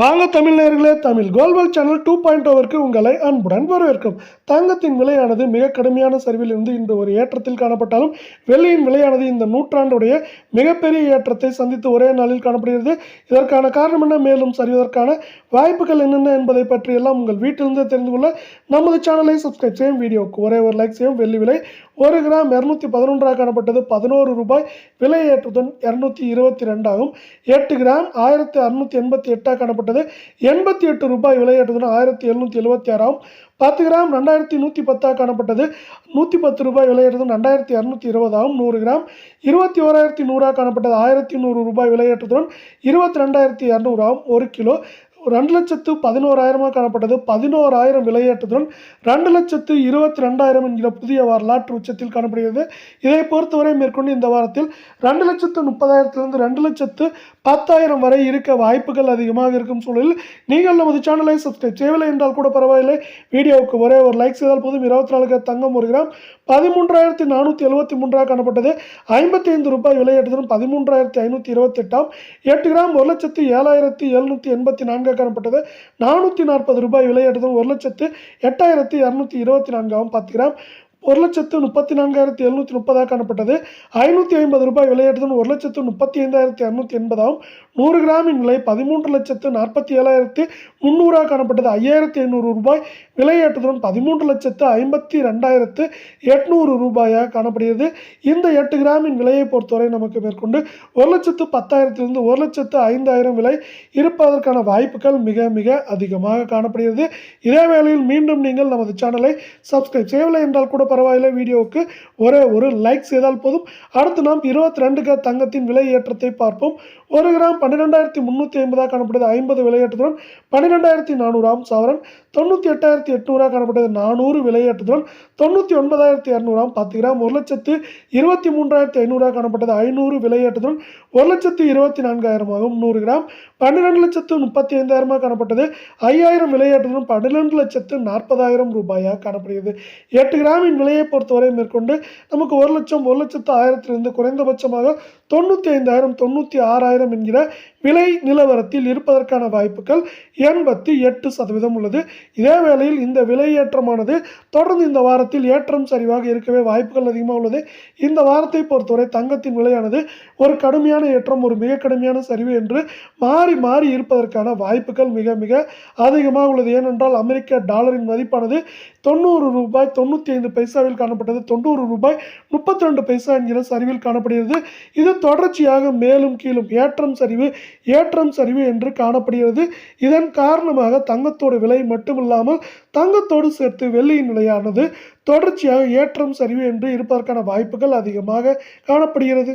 வாங்க தமிழ் தமிழ் கோல்வல் சேனல் டூ பாயிண்ட் ஓவருக்கு உங்களை அன்புடன் வரவேற்கும். தங்கத்தின் விலையானது மிக கடுமையான சரிவில் இருந்து இன்று ஒரு ஏற்றத்தில் காணப்பட்டாலும் வெள்ளியின் விலையானது இந்த நூற்றாண்டுடைய மிகப்பெரிய ஏற்றத்தை சந்தித்து ஒரே நாளில் காணப்படுகிறது. இதற்கான காரணம் என்ன? மேலும் சரிவதற்கான வாய்ப்புகள் என்னென்ன என்பதை பற்றி எல்லாம் உங்கள் வீட்டிலிருந்தே தெரிந்து கொள்ள. நமது சேனலை சப்ஸ்கிரைப் செய்யும் வீடியோவுக்கு ஒரே ஒரு லைக் செய்யும் வெள்ளி விலை ஒரு கிராம் இரநூத்தி பதினொன்றாக காணப்பட்டது. பதினோரு ரூபாய் விலை ஏற்றத்துடன் இரநூத்தி இருபத்தி ரெண்டாகும். எட்டு கிராம் ஆயிரத்தி அறுநூத்தி எண்பத்தி எட்டாக காணப்பட்டது. எண்பத்தி எட்டு ரூபாய் விலை ஏற்றத்துடன் ஆயிரத்தி எழுநூற்றி எழுபத்தி ஆறாகும். பத்து கிராம் ரெண்டாயிரத்தி நூற்றி பத்தாக காணப்பட்டது. நூற்றி பத்து ரூபாய் விலையேற்றதும் ரெண்டாயிரத்தி இரநூத்தி இருபதாகும். நூறு கிராம் இருபத்தி ஓராயிரத்தி நூறாக காணப்பட்டது. ஆயிரத்தி நூறு ரூபாய் விலையேற்றத்துடன் இருபத்தி ரெண்டாயிரத்தி இரநூறாகும் ஒரு கிலோ ரெண்டு லட்சத்து பதினோராயிரமாக காணப்பட்டது. பதினோராயிரம் விலையேற்றத்துடன் ரெண்டு லட்சத்து இருபத்தி ரெண்டாயிரம் என்கிற புதிய வரலாற்று உச்சத்தில் காணப்படுகிறது. இதை பொறுத்தவரை மேற்கொண்டு இந்த வாரத்தில் ரெண்டு லட்சத்து முப்பதாயிரத்திலிருந்து ரெண்டு லட்சத்து பத்தாயிரம் வரை இருக்க வாய்ப்புகள் அதிகமாக இருக்கும் சூழலில் நீங்கள் நமது சேனலை சப்ஸ்கிரைப் செய்யவில்லை என்றால் கூட பரவாயில்லை. வீடியோவுக்கு ஒரே ஒரு லைக் செய்தால் போதும். இருபத்தி நாலு தங்கம் ஒரு கிராம். பதிமூன்றாயிரத்தி நானூற்றி எழுபத்தி மூன்றாக காணப்பட்டது. ஐம்பத்தி ஐந்து ரூபாய் விலையேற்றத்துடன் பதிமூன்றாயிரத்தி ஐநூற்றி இருபத்தெட்டாம். எட்டு கிராம் ஒரு லட்சத்து ஏழாயிரத்தி எழுநூற்றி எண்பத்தி நான்கு நான்காக காணப்பட்டது நானூற்றி நாற்பது ரூபாய் விலையேற்றத்துடன் ஒரு லட்சத்து எட்டாயிரத்தி இரநூத்தி இருபத்தி நான்காகவும் பத்து கிராம். ஒரு லட்சத்து முப்பத்தி நான்காயிரத்தி எழுநூற்றி முப்பதாக காணப்பட்டது. ஐநூற்றி ஐம்பது ரூபாய் விலையேற்றத்துடன் ஒரு லட்சத்து முப்பத்தி ஐந்தாயிரத்தி அறுநூற்றி எண்பதாகவும் நூறு கிராமின் விலை பதிமூன்று லட்சத்து நாற்பத்தி ஏழாயிரத்தி முந்நூறாக காணப்பட்டது. ஐயாயிரத்தி ஐநூறு ரூபாய் விலையேற்றத்துடன் பதிமூன்று லட்சத்து ஐம்பத்தி ரெண்டாயிரத்து எட்நூறு ரூபாயாக காணப்படுகிறது. இந்த எட்டு கிராமின் விலையை பொறுத்தவரை நமக்கு மேற்கொண்டு ஒரு லட்சத்து பத்தாயிரத்திலிருந்து ஒரு லட்சத்து ஐந்தாயிரம் விலை இருப்பதற்கான வாய்ப்புகள் மிக மிக அதிகமாக காணப்படுகிறது. இதே வேளையில் மீண்டும் நீங்கள் நமது சேனலை சப்ஸ்கிரைப் செய்யவில்லை என்றால் கூட பரவாயில்லை வீடியோவுக்கு. ஒரே ஒரு லைக் செய்தால் போதும். அடுத்து நாம் இருபத்தி ரெண்டு கிராம் தங்கத்தின் விலை ஏற்றத்தை பார்ப்போம். ஒரு கிராம் பன்னிரெண்டாயிரத்தி முந்நூற்றி ஐம்பதாக காணப்பட்டது ஐம்பது விலையேற்றத்துடன் பன்னிரெண்டாயிரத்தி நானூறாம் சவரன். தொண்ணூற்றி எட்டாயிரத்தி எட்நூறாக காணப்பட்டது நானூறு விலையேற்றத்துடன் தொண்ணூற்றி ஒன்பதாயிரத்தி இரநூறாம் பத்து கிராம். ஒரு லட்சத்து இருபத்தி மூன்றாயிரத்தி ஐநூறாக காணப்பட்டது ஐநூறு விலையேற்றத்துடன் ஒரு லட்சத்து இருபத்தி நான்காயிரமாகும் நூறு கிராம். பன்னிரெண்டு லட்சத்து முப்பத்தி ஐந்தாயிரமாக காணப்பட்டது ஐயாயிரம் விலையேற்றத்துடன் பன்னிரெண்டு லட்சத்து நாற்பதாயிரம் ரூபாயாக காணப்படுகிறது. எட்டு கிராமின் விலையை பொறுத்தவரை மேற்கொண்டு நமக்கு ஒரு லட்சம் ஒரு லட்சத்து ஆயிரத்திலிருந்து குறைந்தபட்சமாக தொண்ணூற்றி ஐந்தாயிரம் தொண்ணூற்றி ஆறாயிரம் என்கிற விலை நிலவரத்தில் இருப்பதற்கான வாய்ப்புகள் எண்பத்தி எட்டு சதவீதம் உள்ளது. இதே வேளையில் இந்த விலை ஏற்றமானது தொடர்ந்து இந்த வாரத்தில் ஏற்றம் சரிவாக இருக்கவே வாய்ப்புகள் அதிகமாக உள்ளது. இந்த வாரத்தை பொறுத்தவரை தங்கத்தின் விலையானது ஒரு கடுமையான ஏற்றம் ஒரு மிக கடுமையான சரிவு என்று மாறி மாறி இருப்பதற்கான வாய்ப்புகள் மிக மிக அதிகமாக உள்ளது. ஏனென்றால் அமெரிக்க டாலரின் மதிப்பானது தொண்ணூறு ரூபாய் தொண்ணூற்றி ஐந்து பைசாவில் காணப்பட்டது. தொண்ணூறு ரூபாய் முப்பத்தி ரெண்டு பைசா என்கிற சரிவில் காணப்படுகிறது. இது தொடர்ச்சியாக மேலும் கீழும் ஏற்றம் சரிவு ஏற்றம் சரிவு என்று காணப்படுகிறது. இதன் காரணமாக தங்கத்தோட விலை மட்டுமில்லாமல் தங்கத்தோடு சேர்த்து வெள்ளியின் நிலையானது தொடர்ச்சியாக ஏற்றம் சரிவு என்று இருப்பதற்கான வாய்ப்புகள் அதிகமாக காணப்படுகிறது.